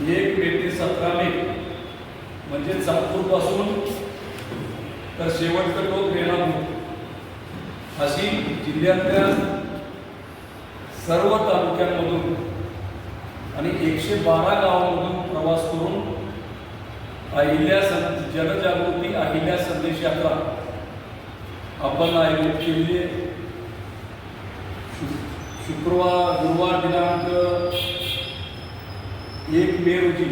एक मे ते सतरा मे म्हणजे चाकूरपासून तर शेवटचा टोक रेणापूर अशी जिल्ह्यातल्या सर्व तालुक्यांमधून आणि एकशे बारा गावांमधून प्रवास करून अहिल्या सं जनजागृती अहिल्या संदेश यात्रा आपण आयोजित केली आहे. शु- शुक्रवार गुरुवार दिनांक एक मे रोजी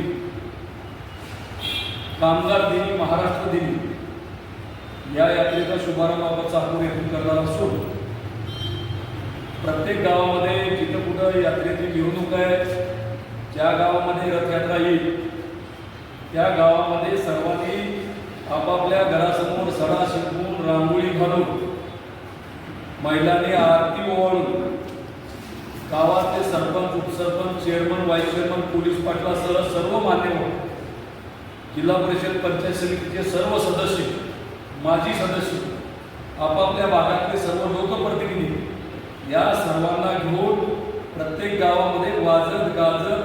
कामगार दिनी महाराष्ट्र दिनी या यात्रेचा शुभारंभ आपण चाकूर येथून करणार असून प्रत्येक गावामध्ये जिथं कुठं यात्रेची मिरवणूक आहे ज्या गावामध्ये रथयात्रा येईल त्या गावामध्ये सर्वांनी आपापल्या घरासमोर सडा शिकवून रांगोळी घालून महिलांनी आरती ओवाळून गावातले सरपंच उपसरपंच चेअरमन व्हाईस चेअरमन पोलीस पाटलासह सर्व मान्यवर जिल्हा परिषद पंचायत समितीचे सर्व सदस्य माजी सदस्य आपापल्या भागातले सर्व लोकप्रतिनिधी या सर्वांना घेऊन प्रत्येक गावामध्ये वाजत गाजत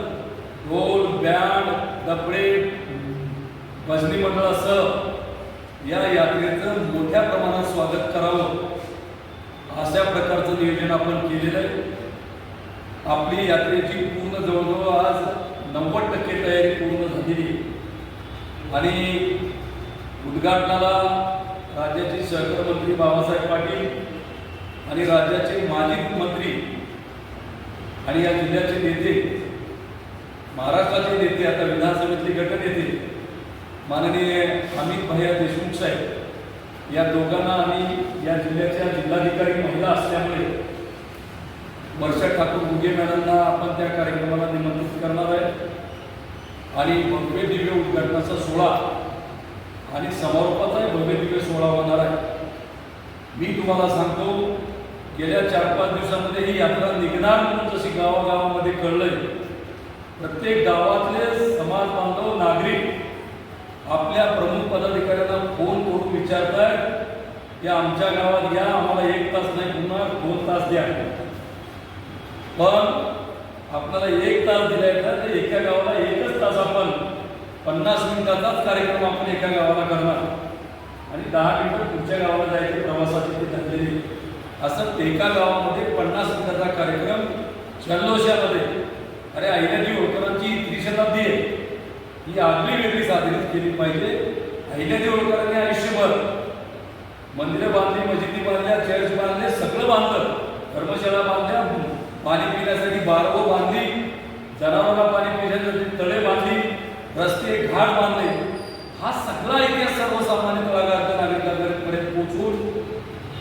ढोल बँड दपडे भजनी मंडळासह या यात्रेचं मोठ्या प्रमाणात स्वागत करावं. अशा प्रकारचं नियोजन आपण केलेलं आहे. आपली यात्रेची पूर्ण जवळजवळ आज नव्वद टक्के तयारी पूर्ण झालेली आणि उद्घाटनाला राज्याचे सहकार मंत्री बाबासाहेब पाटील आणि राज्याचे माजी मंत्री आणि या जिल्ह्याचे नेते महाराष्ट्राचे नेते आता विधानसभेतले गटनेते माननीय अमित भैया देशमुख साहेब या दोघांना आम्ही या जिल्ह्याच्या जिल्हाधिकारी महिला असल्यामुळे वर्षा आपण त्या कार्यक्रमाला निमंत्रित करणार आहे. आणि भव्य दिव्य उद्घाटनाचा सोहळा आणि समारोपाचाही भव्य दिव्य सोहळा होणार आहे. मी तुम्हाला सांगतो गेल्या चार पाच दिवसामध्ये ही यात्रा निघणार म्हणून जशी गावागावामध्ये कळलंय प्रत्येक गावातले समाज बांधव नागरिक आपल्या प्रमुख पदाधिकाऱ्यांना फोन करून विचारतायत की आमच्या गावात या आम्हाला एक तास नाही पुन्हा दोन तास द्या. पण आपल्याला एक तास दिला आहे तर एका गावाला एकच तास आपण पन्नास मिनिटाचाच कार्यक्रम आपण एका गावाला करणार. आणि दहा मिनिटं पुढच्या गावाला जायचे प्रवासाची ती ठरलेली असं एका गावामध्ये पन्नास मिनिटाचा कार्यक्रम जल्लोषामध्ये. अरे अहिल्याजी होळकरांची त्रिशताब्दी आहे ही आपली वेगळी साजरी केली पाहिजे. अहिल्याजी होळकरांनी आयुष्यभर. मंदिरं बांधली मशिदी बांधल्या चर्च बांधले सगळं बांधलं. धर्मशाळा बांधल्या पाणी पिण्यासाठी बांधली जनावरांना पाणी पिण्यासाठी तळे बांधली रस्ते घाट बांधले. हा सगळा इतिहास सर्वसामान्य तळागाळाच्या नागरिकांपर्यंत पोचवून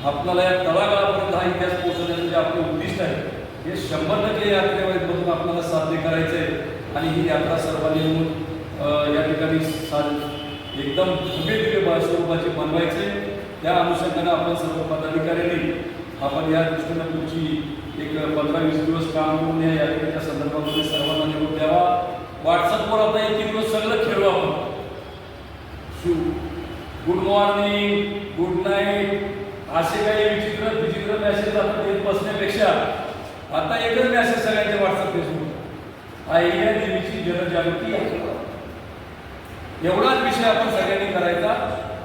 आपल्याला या तळागाळापर्यंत हा इतिहास पोहोचवण्याचं जे आपलं उद्दिष्ट आहे हे शंभर टक्के यात्रेमधून आपल्याला साध्य करायचं आहे आणि ही यात्रा सर्वांनी येऊन या ठिकाणी साध एकदम भव्य दिव्य स्वरूपाचे बनवायचे. त्या अनुषंगाने आपण सर्व पदाधिकाऱ्यांनी आपण या दृष्टीनं पुढची एक पंधरा वीस दिवस काम करून या यात्रेच्या संदर्भामध्ये सर्वांना निरोप द्यावा. व्हॉट्सअपवर आता एक दिवस सगळं खेळू आपण. शू गुड मॉर्निंग गुड नाईट असे काही विचित्र विचित्र मेसेज आपण येत बसण्यापेक्षा आता एकच मेसेज सगळ्यांचे व्हॉट्सअप फेसबुक आईल्या देवीची जनजागृती एवढाच विषय आपण सगळ्यांनी करायचा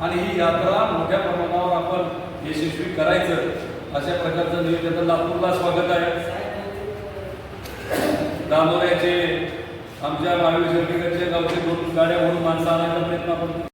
आणि ही यात्रा मोठ्या प्रमाणावर आपण यशस्वी करायचं. अशा प्रकारचं नियोजन लातूरला स्वागत आहे. दामोऱ्याचे आमच्या महावीर गावचे दोन गाड्या म्हणून माणसं आणायचा प्रयत्न आपण